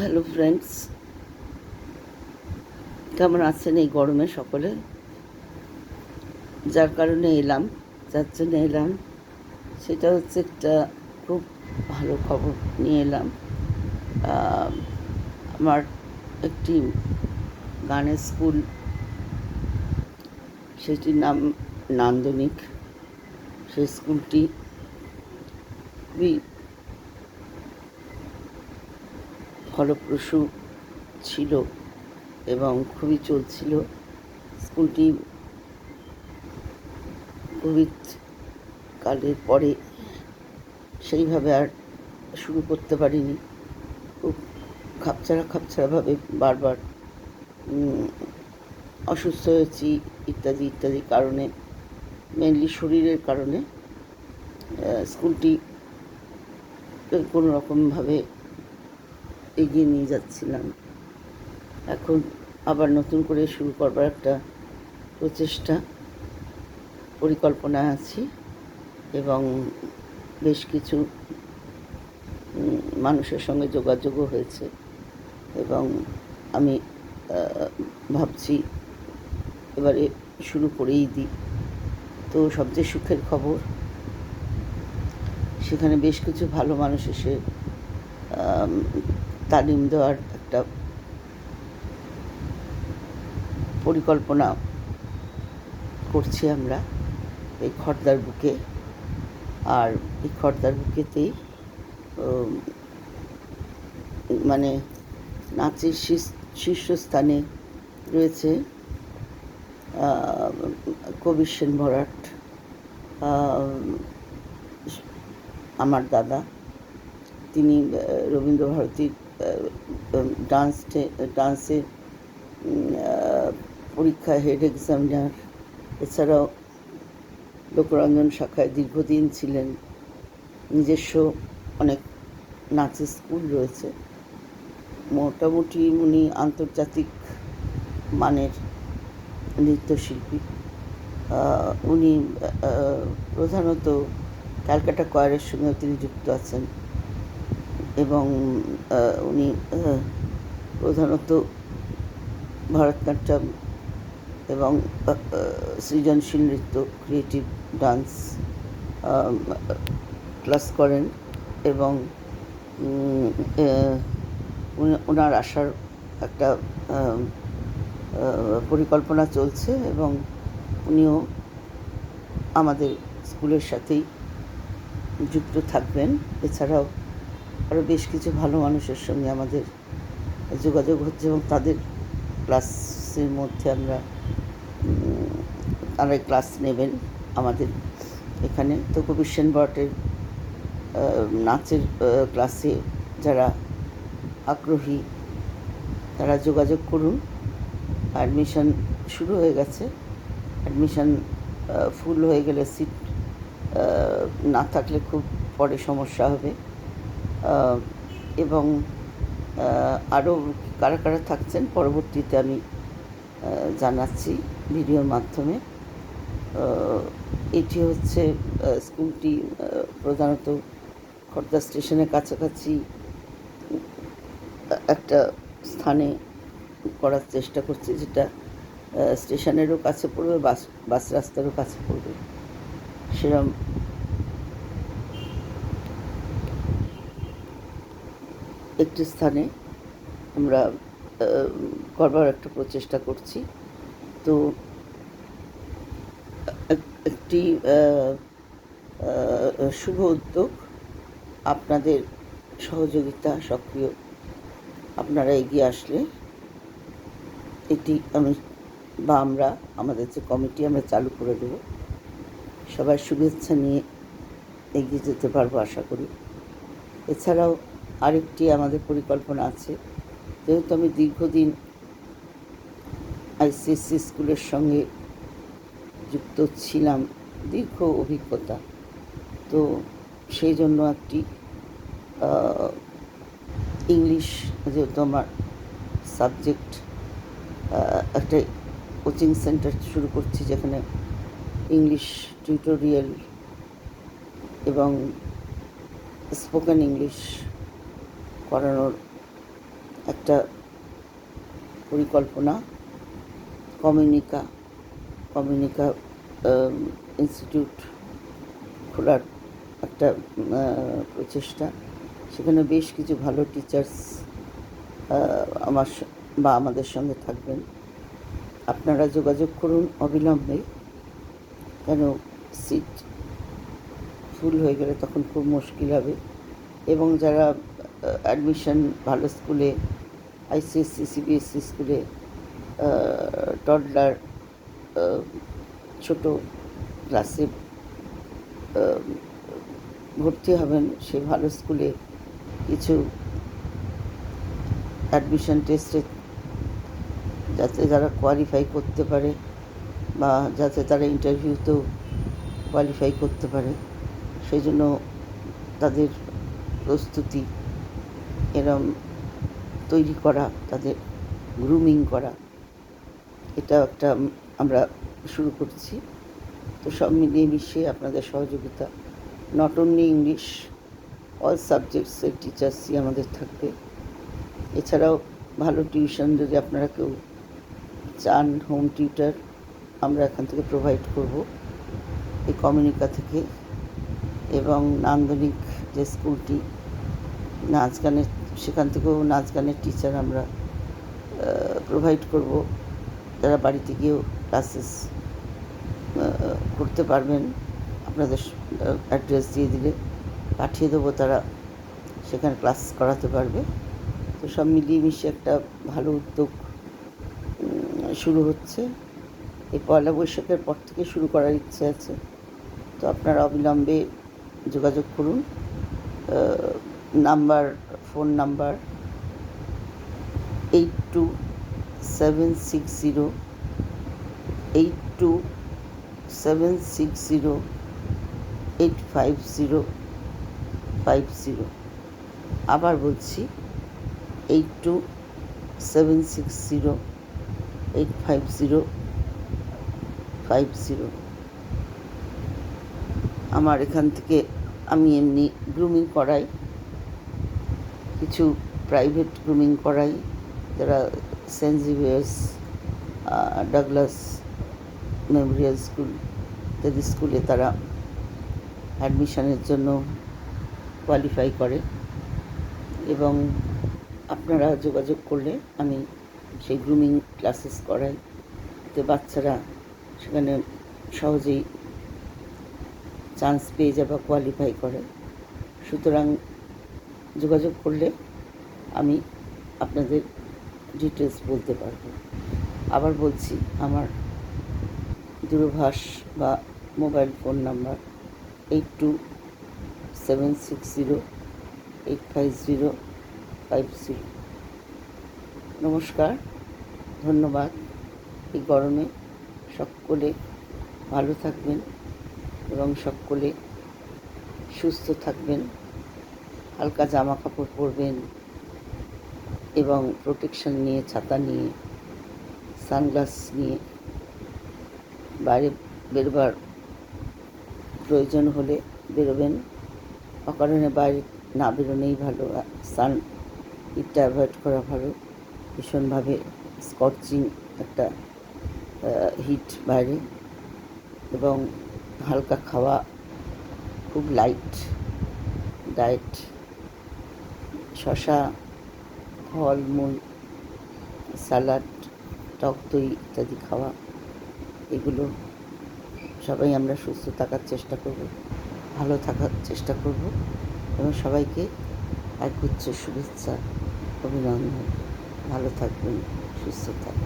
Hello friends কেমন আছেন এই গরমে সকলে? যার কারণে এলাম, যার জন্য এলাম, সেটা হচ্ছে একটা খুব ভালো খবর নিয়ে এলাম। আমার একটি গানের স্কুল, সেটির নাম নান্দনিক। সেই স্কুলটি খুবই ফলপ্রসূ ছিল এবং খুবই চলছিল। স্কুলটি কোভিড কালের পরে সেইভাবে আর শুরু করতে পারিনি। খুব খাপছাড়া খাপছাড়াভাবে বারবার অসুস্থ হয়েছি ইত্যাদি ইত্যাদি কারণে মেনলি শরীরের কারণে স্কুলটি কোনো রকমভাবে এগিয়ে নিয়ে যাচ্ছিলাম। এখন আবার নতুন করে শুরু করবার একটা প্রচেষ্টা পরিকল্পনা আছি এবং বেশ কিছু মানুষের সঙ্গে যোগাযোগও হয়েছে এবং আমি ভাবছি এবারে শুরু করেই দিই। তো সবচেয়ে সুখের খবর, সেখানে বেশ কিছু ভালো মানুষ এসে তালিম দেওয়ার একটা পরিকল্পনা করছি আমরা এই খর্দার বুকে। আর এই খর্দার বুকেতেই মানে নাচের শীর্ষ- শীর্ষস্থানে রয়েছে কবি সেন ভরাট আমার দাদা। তিনি রবীন্দ্রভারতীর ডান্স ডান্সের পরীক্ষা হেড এক্সামিনার এছাড়াও লোকরঞ্জন শাখায় দীর্ঘদিন ছিলেন। নিজস্ব অনেক নাচের স্কুল রয়েছে। মোটামুটি উনি আন্তর্জাতিক মানের নৃত্যশিল্পী। উনি প্রধানত ক্যালকাটা কয়ারের সঙ্গেও তিনি যুক্ত আছেন। এবং উনি প্রধানত ভারতনাট্যম এবং সৃজনশীল নৃত্য ক্রিয়েটিভ ডান্স ক্লাস করেন এবং ওনার আসার একটা পরিকল্পনা চলছে এবং উনিও আমাদের স্কুলের সাথেই যুক্ত থাকবেন। এছাড়াও আরও বেশ কিছু ভালো মানুষের সঙ্গে আমাদের যোগাযোগ হচ্ছে এবং তাদের ক্লাসের মধ্যে আমরা তারা ক্লাস নেবেন আমাদের এখানে। তো কবি সেন বটের নাচের ক্লাসে যারা আগ্রহী, তারা যোগাযোগ করুন। অ্যাডমিশন শুরু হয়ে গেছে। অ্যাডমিশন ফুল হয়ে গেলে সিট না থাকলে খুব পরে সমস্যা হবে। এবং আরও কারা কারা থাকছেন পরবর্তীতে আমি জানাচ্ছি ভিডিওর মাধ্যমে। এটি হচ্ছে স্কুলটি প্রধানত খর্দা স্টেশনের কাছাকাছি একটা স্থানে করার চেষ্টা করছি যেটা স্টেশনেরও কাছে পড়বে, বাস বাস রাস্তারও কাছে পড়বে। সেরম একটি স্থানে আমরা করবার একটা প্রচেষ্টা করছি। তো একটি শুভ উদ্যোগ আপনাদের সহযোগিতা সক্রিয় আপনারা এগিয়ে আসলে। এটি আমি বা আমরা, আমাদের যে কমিটি আমরা চালু করে দেব। সবার শুভেচ্ছা নিয়ে এগিয়ে যেতে পারব আশা করি। এছাড়াও আরেকটি আমাদের পরিকল্পনা আছে। যেহেতু আমি দীর্ঘদিন আইসিএসসি স্কুলের সঙ্গে যুক্ত ছিলাম, দীর্ঘ অভিজ্ঞতা, তো সেই জন্য একটি ইংলিশ যেহেতু আমার সাবজেক্ট একটা কোচিং সেন্টার শুরু করছি যেখানে ইংলিশ টিউটোরিয়াল এবং স্পোকেন ইংলিশ করানোর একটা পরিকল্পনা, কমিউনিকা কমিউনিকা ইনস্টিটিউট খোলার একটা প্রচেষ্টা। সেখানে বেশ কিছু ভালো টিচার্স আমার বা আমাদের সঙ্গে থাকবেন। আপনারা যোগাযোগ করুন অবিলম্বে। কেন সিট ফুল হয়ে গেলে তখন খুব মুশকিল হবে। এবং যারা অ্যাডমিশন ভালো স্কুলে আইসিএসসি সিবিএসসি স্কুলে টডলার ছোট ক্লাসে ভর্তি হবেন, সে ভালো স্কুলে কিছু অ্যাডমিশন টেস্টে যাতে তারা কোয়ালিফাই করতে পারে বা যাতে তারা ইন্টারভিউতেও কোয়ালিফাই করতে পারে, সেই জন্য তাদের প্রস্তুতি এরম তৈরি করা, তাদের গ্রুমিং করা, এটা একটা আমরা শুরু করছি। তো সব মিলিয়ে মিশিয়ে আপনাদের সহযোগিতা নট অনলি ইংলিশ অল সাবজেক্টসের টিচার্সই আমাদের থাকবে। এছাড়াও ভালো টিউশন যদি আপনারা কেউ চান হোম টিউটার আমরা এখান থেকে প্রোভাইড করব। এই কমিউনিকা থেকে। এবং নান্দনিক যে স্কুলটি, নাচ গানের সেখান থেকেও নাচ গানের টিচার আমরা প্রোভাইড করব। যারা বাড়িতে গিয়েও ক্লাসেস করতে পারবেন, আপনাদের অ্যাড্রেস দিয়ে দিলে পাঠিয়ে দেবো তারা, সেখানে ক্লাস করাতে পারবে। তো সব মিলিয়ে মিশিয়ে একটা ভালো উদ্যোগ শুরু হচ্ছে। এই পয়লা বৈশাখের পর থেকে শুরু করার ইচ্ছে আছে। তো আপনারা অবিলম্বে যোগাযোগ করুন। Number phone number eight two seven six zero eight two seven six zero eight five zero five zero আবার বলছি eight two seven six zero eight five zero five zero আমার এখান থেকে আমি এমনি গ্রুমিং করাই। কিছু প্রাইভেট গ্রুমিং করাই। যারা Saint Xavier's Douglas Memorial school ইত্যাদি স্কুলে তারা অ্যাডমিশনের জন্য কোয়ালিফাই করে। এবং আপনারা যোগাযোগ করলে আমি সেই গ্রুমিং ক্লাসেস করাই। তো বাচ্চারা সেখানে সহজেই চান্স পেয়ে যায় বা কোয়ালিফাই করে। সুতরাং যোগাযোগ করলে আমি আপনাদের ডিটেলস বলতে পারব। আবার বলছি, আমার দূরভাষ বা mobile phone number eight two seven six zero eight five zero five zero নমস্কার, ধন্যবাদ। এই গরমে সকলে ভালো থাকবেন এবং সকলে সুস্থ থাকবেন। হালকা জামা কাপড় পরবেন এবং প্রোটেকশন নিয়ে, ছাতা নিয়ে সানগ্লাস নিয়ে বাইরে বেরোবার প্রয়োজন হলে বেরোবেন। অকারণে বাইরে না বেরোনোই ভালো। সান হিটটা অ্যাভয়েড করা ভালো। ভীষণভাবে স্কচিং একটা হিট বাইরে। এবং হালকা খাওয়া, খুব লাইট ডায়েট শশা ফলমূল স্যালাড, টক দই ইত্যাদি খাওয়া। এগুলো সবাই আমরা সুস্থ থাকার চেষ্টা করব, ভালো থাকার চেষ্টা করব এবং সবাইকে একগুচ্ছ শুভেচ্ছা, অভিনন্দন। ভালো থাকবেন, সুস্থ থাকবেন।